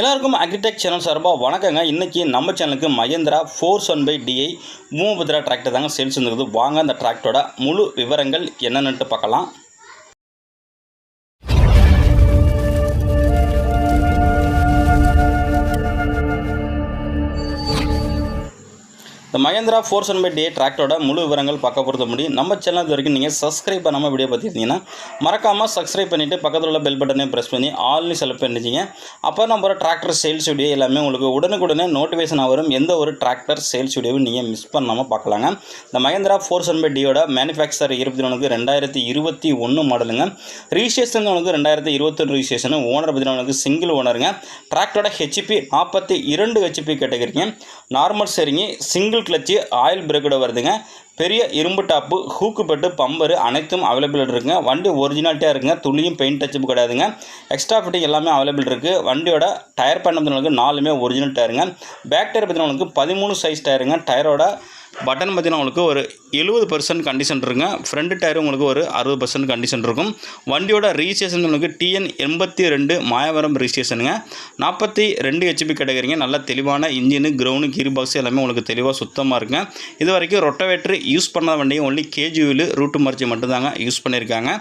எல்லாருக்கும் agritech channel சார்பாக வணக்கங்க. இன்றைக்கி நம்ம சேனலுக்கு Mahindra four one five DI Bhoomiputra tractor தாங்க சேல்ஸ் வந்துருக்குது வாங்க அந்த டிராக்டரோட முழு விவரங்கள் என்னென்னுட்டு பார்க்கலாம். இந்த Mahindra four seven five DI டிராக்டரோட முழு விவரங்கள் பார்க்க பொறுத்த முடியும் நம்ம சேனல் வரைக்கும் நீங்கள் சப்ஸ்கிரைப் பண்ணாமல் வீடியோ பார்த்துருந்தீங்கன்னா மறக்காமல் சப்ஸ்கிரைப் பண்ணிவிட்டு பக்கத்தில் உள்ள பெல் பட்டனையும் ப்ரெஸ் பண்ணி ஆல்னு செலக்ட் பண்ணிச்சிங்க அப்போ நம்ம ஒரு டிராக்டர் சேல்ஸ் வீடியோ எல்லாமே உங்களுக்கு உடனுக்குடனே நோட்டிஃபிகேஷன் வரும். எந்த ஒரு டிராக்டர் சேல்ஸ் வீடியோவும் நீங்கள் மிஸ் பண்ணாமல் பார்க்கலாங்க. இந்த மகேந்திரா ஃபோர் செவன் பை டியோட மேனுஃபேக்சர் இருபத்தி ஒன்றுக்கு ரெண்டாயிரத்தி இருபத்தி ஒன்று மாடலுங்க ரிஜிஸ்ட்ரேஷன் உங்களுக்கு ரெண்டாயிரத்தி இருபத்தொன்று ரிஜிஸ்ட்ரேஷன் ஓனர் பார்த்தீங்கன்னா சிங்கிள் ஓனருங்க டிராக்டரோட ஹெச்பி நாற்பத்தி இரண்டு ஹெச்பி கேட்டகரிங்க நார்மல் சரிங்க சிங்கிள் கிளச்சு ஆயில் பிரேக்கோட வருதுங்க. பெரிய இரும்பு டாப்பு ஹூக்கு பெட்டு பம்பரு அனைத்தும் அவைலபிள் இருக்குங்க. வண்டி ஒரிஜினாலிட்டியாக இருக்குங்க. துளியும் பெயிண்ட் டச்சப்பு கிடையாதுங்க. எக்ஸ்ட்ரா ஃபிட்டிங் எல்லாமே அவைலபிள் இருக்குது வண்டியோட டயர் பண்ணதுங்களுக்கு நாலுமே ஒரிஜினல் டயருங்க பேக் டயர் பார்த்தீங்கன்னா பதிமூணு சைஸ் டயருங்க டயரோட பட்டன் பார்த்தீங்கன்னா உங்களுக்கு ஒரு எழுபது பர்சன்ட் கண்டிஷன் இருக்குங்க. ஃப்ரண்ட் டயர் உங்களுக்கு ஒரு அறுபது பர்சன்ட் கண்டிஷன் இருக்கும். வண்டியோட ரிஜிஸ்ட்ரேஷன் உங்களுக்கு டிஎன் எண்பத்தி ரெண்டு மாயவரம் ரிஜிஸ்ட்ரேஷனுங்க நாற்பத்தி ரெண்டு ஹெச்பி கிடைக்கிறீங்க நல்ல தெளிவான இன்ஜினு கிரவுண்டு கீர் பாக்ஸ் எல்லாமே உங்களுக்கு தெளிவாக சுத்தமாக இருக்குங்க. இது வரைக்கும் ரொட்டவேட்ரு யூஸ் பண்ணாத வண்டியும் ஒன்லி கேஜி வீலு ரூட்டு மர்ச்சி மட்டும்தாங்க யூஸ் பண்ணியிருக்காங்க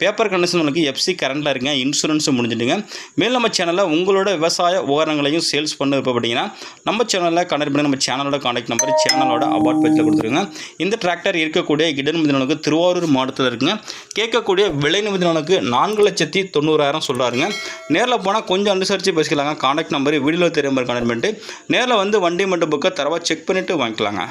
பேப்பர் கண்டிஷன் உங்களுக்கு எஃப்சி கரண்டில் இருங்க இன்சூரன்ஸும் முடிஞ்சிட்டுங்க மேலும் நம்ம சேனலில் உங்களோட விவசாய உபகரணங்களையும் சேல்ஸ் பண்ண விருப்பப்பட்டீங்கன்னா நம்ம சேனலில் கனெக்ட் பண்ணி நம்ம சேனலோட காண்டாக்ட் நம்பர் சேனலோட அபார்ட் பேஜில் கொடுத்துருங்க. இந்த டிராக்டர் இருக்கக்கூடிய இடன் மிதினனுக்கு திருவாரூர் மாவட்டத்தில் இருக்குங்க. கேட்கக்கூடிய விலை நிமிதினனுக்கு நான்கு லட்சத்தி தொண்ணூறாயிரம் சொல்கிறாருங்க நேரில் போனால் கொஞ்சம் அனுசரித்து பேசிக்கலாங்க. காண்டாக்ட் நம்பர் வீடியோவில் தெரியும் கான்டாக்ட் பண்ணிட்டு நேரில் வந்து வண்டி மட்டும் புக்கை தரவா செக் பண்ணிவிட்டு வாங்கிக்கலாங்க.